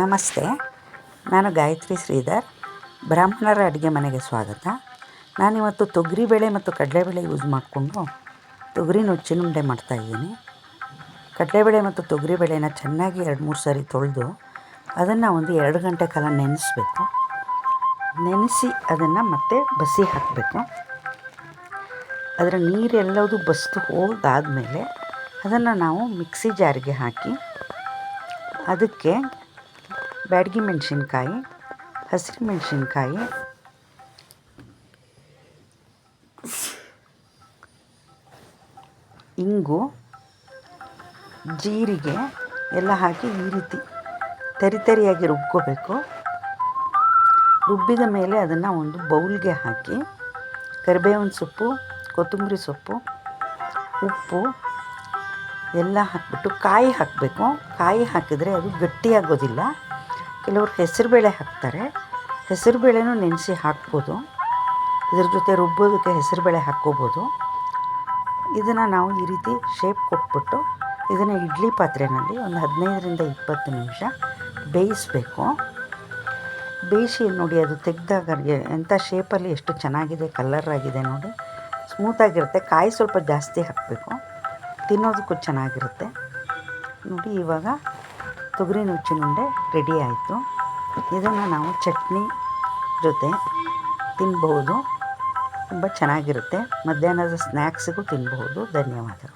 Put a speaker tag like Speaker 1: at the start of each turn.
Speaker 1: ನಮಸ್ತೆ, ನಾನು ಗಾಯತ್ರಿ ಶ್ರೀಧರ್, ಬ್ರಾಹ್ಮಣರ ಅಡುಗೆ ಮನೆಗೆ ಸ್ವಾಗತ. ನಾನಿವತ್ತು ತೊಗರಿಬೇಳೆ ಮತ್ತು ಕಡಲೆಬೇಳೆ ಯೂಸ್ ಮಾಡಿಕೊಂಡು ತೊಗರಿ ನುಚ್ಚಿನುಂಡೆ ಮಾಡ್ತಾಯಿದ್ದೀನಿ ಕಡಲೆಬೇಳೆ ಮತ್ತು ತೊಗರಿಬೇಳೆನ ಚೆನ್ನಾಗಿ ಎರಡು ಮೂರು ಸಾರಿ ತೊಳೆದು ಅದನ್ನು ಒಂದು ಎರಡು ಗಂಟೆ ಕಾಲ ನೆನೆಸ್ಬೇಕು. ನೆನೆಸಿ ಅದನ್ನು ಮತ್ತೆ ಬಸಿ ಹಾಕಬೇಕು. ಅದರ ನೀರೆಲ್ಲದು ಬಸ್ದು ಹೋಗಾದಮೇಲೆ ಅದನ್ನು ನಾವು ಮಿಕ್ಸಿ ಜಾರಿಗೆ ಹಾಕಿ ಅದಕ್ಕೆ ಬ್ಯಾಡಗಿ ಮೆಣಸಿನ್ಕಾಯಿ, ಹಸಿರು ಮೆಣಸಿನ್ಕಾಯಿ, ಇಂಗು, ಜೀರಿಗೆ ಎಲ್ಲ ಹಾಕಿ ಈ ರೀತಿ ತರಿ ತರಿಯಾಗಿ ರುಬ್ಕೋಬೇಕು. ರುಬ್ಬಿದ ಮೇಲೆ ಅದನ್ನು ಒಂದು ಬೌಲ್ಗೆ ಹಾಕಿ, ಕರಿಬೇವಿನ ಸೊಪ್ಪು, ಕೊತ್ತಂಬರಿ ಸೊಪ್ಪು, ಉಪ್ಪು ಎಲ್ಲ ಹಾಕಿಬಿಟ್ಟು ಕಾಯಿ ಹಾಕಬೇಕು. ಕಾಯಿ ಹಾಕಿದರೆ ಅದು ಗಟ್ಟಿಯಾಗೋದಿಲ್ಲ. ಕೆಲವರು ಹೆಸರುಬೇಳೆ ಹಾಕ್ತಾರೆ. ಹೆಸರುಬೇಳೆನೂ ನೆನೆಸಿ ಹಾಕ್ಬೋದು. ಇದ್ರ ಜೊತೆ ರುಬ್ಬೋದಕ್ಕೆ ಹೆಸರುಬೇಳೆ ಹಾಕ್ಕೋಬೋದು. ಇದನ್ನು ನಾವು ಈ ರೀತಿ ಶೇಪ್ ಕೊಟ್ಬಿಟ್ಟು ಇದನ್ನು ಇಡ್ಲಿ ಪಾತ್ರೆಯಲ್ಲಿ ಒಂದು ಹದಿನೈದರಿಂದ ಇಪ್ಪತ್ತು ನಿಮಿಷ ಬೇಯಿಸಬೇಕು. ಬೇಯಿಸಿ ನೋಡಿ, ಅದು ತೆಗೆದಾಗ ಎಂಥ ಶೇಪಲ್ಲಿ ಎಷ್ಟು ಚೆನ್ನಾಗಿದೆ ಕಲ್ಲರ್ ಆಗಿದೆ ನೋಡಿ. ಸ್ಮೂತಾಗಿರುತ್ತೆ ಕಾಯಿ ಸ್ವಲ್ಪ ಜಾಸ್ತಿ ಹಾಕಬೇಕು. ತಿನ್ನೋದಕ್ಕೂ ಚೆನ್ನಾಗಿರುತ್ತೆ. ನೋಡಿ, ಇವಾಗ ತೊಗರಿ ನುಚ್ಚಿನುಂಡೆ ರೆಡಿ ಆಯಿತು. ಇದನ್ನು ನಾವು ಚಟ್ನಿ ಜೊತೆ ತಿನ್ಬಹುದು. ತುಂಬ ಚೆನ್ನಾಗಿರುತ್ತೆ. ಮಧ್ಯಾಹ್ನದ ಸ್ನ್ಯಾಕ್ಸಿಗೂ ತಿನ್ಬಹುದು. ಧನ್ಯವಾದಗಳು.